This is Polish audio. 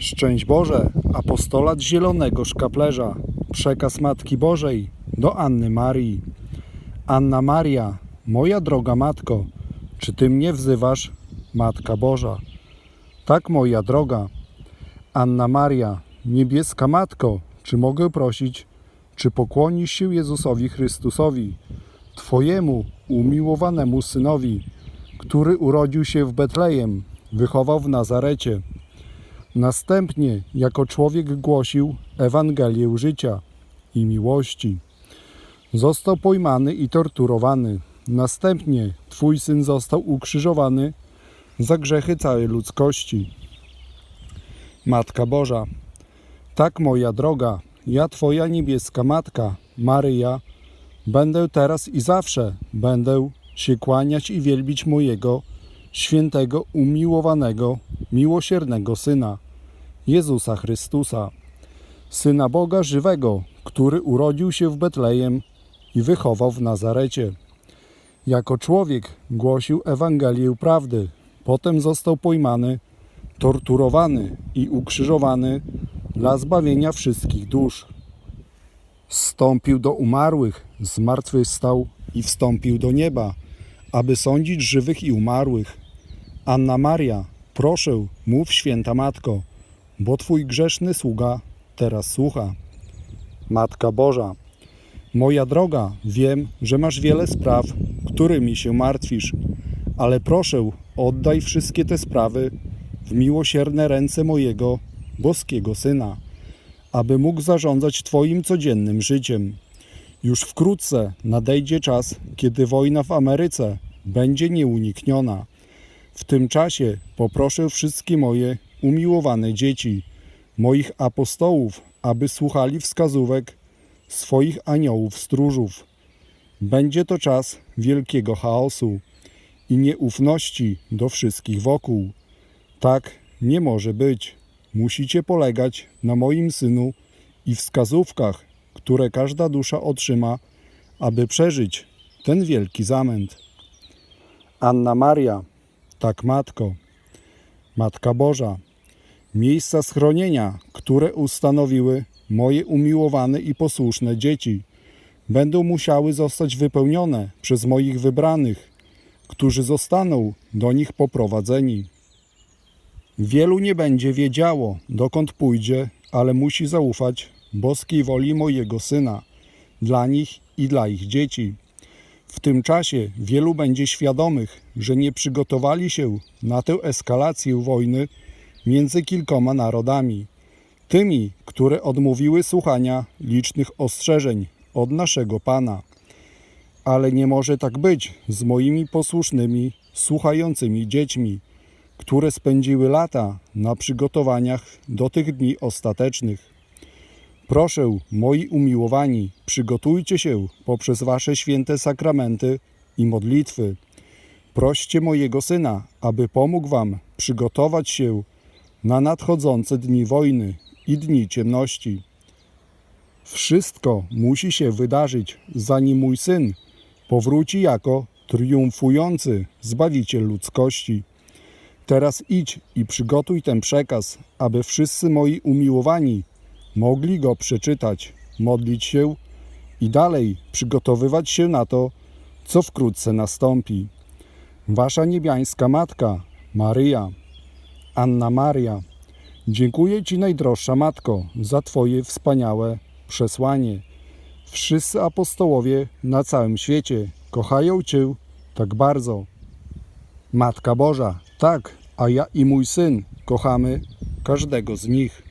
Szczęść Boże, apostolat zielonego szkaplerza, przekaz Matki Bożej do Anny Marii. Anna Maria, moja droga Matko, czy Ty mnie wzywasz, Matka Boża? Tak, moja droga. Anna Maria, niebieska Matko, czy mogę prosić, czy pokłonisz się Jezusowi Chrystusowi, Twojemu umiłowanemu Synowi, który urodził się w Betlejem, wychował w Nazarecie. Następnie jako człowiek głosił Ewangelię życia i miłości. Został pojmany i torturowany. Następnie Twój Syn został ukrzyżowany za grzechy całej ludzkości. Matka Boża, tak moja droga, ja Twoja niebieska Matka, Maryja, będę teraz i zawsze będę się kłaniać i wielbić mojego świętego, umiłowanego, miłosiernego Syna, Jezusa Chrystusa, Syna Boga żywego, który urodził się w Betlejem i wychował w Nazarecie. Jako człowiek głosił Ewangelię prawdy, potem został pojmany, torturowany i ukrzyżowany dla zbawienia wszystkich dusz. Wstąpił do umarłych, zmartwychwstał i wstąpił do nieba, aby sądzić żywych i umarłych. Anna Maria, proszę, mów święta Matko, bo Twój grzeszny sługa teraz słucha. Matka Boża, moja droga, wiem, że masz wiele spraw, którymi się martwisz, ale proszę, oddaj wszystkie te sprawy w miłosierne ręce mojego boskiego Syna, aby mógł zarządzać Twoim codziennym życiem. Już wkrótce nadejdzie czas, kiedy wojna w Ameryce będzie nieunikniona. W tym czasie poproszę wszystkie moje umiłowane dzieci, moich apostołów, aby słuchali wskazówek swoich aniołów stróżów. Będzie to czas wielkiego chaosu i nieufności do wszystkich wokół. Tak nie może być. Musicie polegać na moim synu i wskazówkach, które każda dusza otrzyma, aby przeżyć ten wielki zamęt. Anna Maria, tak matko, Matka Boża, miejsca schronienia, które ustanowiły moje umiłowane i posłuszne dzieci, będą musiały zostać wypełnione przez moich wybranych, którzy zostaną do nich poprowadzeni. Wielu nie będzie wiedziało, dokąd pójdzie, ale musi zaufać boskiej woli mojego syna, dla nich i dla ich dzieci. W tym czasie wielu będzie świadomych, że nie przygotowali się na tę eskalację wojny między kilkoma narodami, tymi, które odmówiły słuchania licznych ostrzeżeń od naszego Pana. Ale nie może tak być z moimi posłusznymi, słuchającymi dziećmi, które spędziły lata na przygotowaniach do tych dni ostatecznych. Proszę, moi umiłowani, przygotujcie się poprzez wasze święte sakramenty i modlitwy. Proście mojego syna, aby pomógł wam przygotować się na nadchodzące dni wojny i dni ciemności. Wszystko musi się wydarzyć, zanim mój syn powróci jako triumfujący Zbawiciel ludzkości. Teraz idź i przygotuj ten przekaz, aby wszyscy moi umiłowani mogli go przeczytać, modlić się i dalej przygotowywać się na to, co wkrótce nastąpi. Wasza niebiańska matka, Maryja, Anna Maria, dziękuję Ci najdroższa Matko za Twoje wspaniałe przesłanie. Wszyscy apostołowie na całym świecie kochają Cię tak bardzo. Matka Boża, tak, a ja i mój syn kochamy każdego z nich.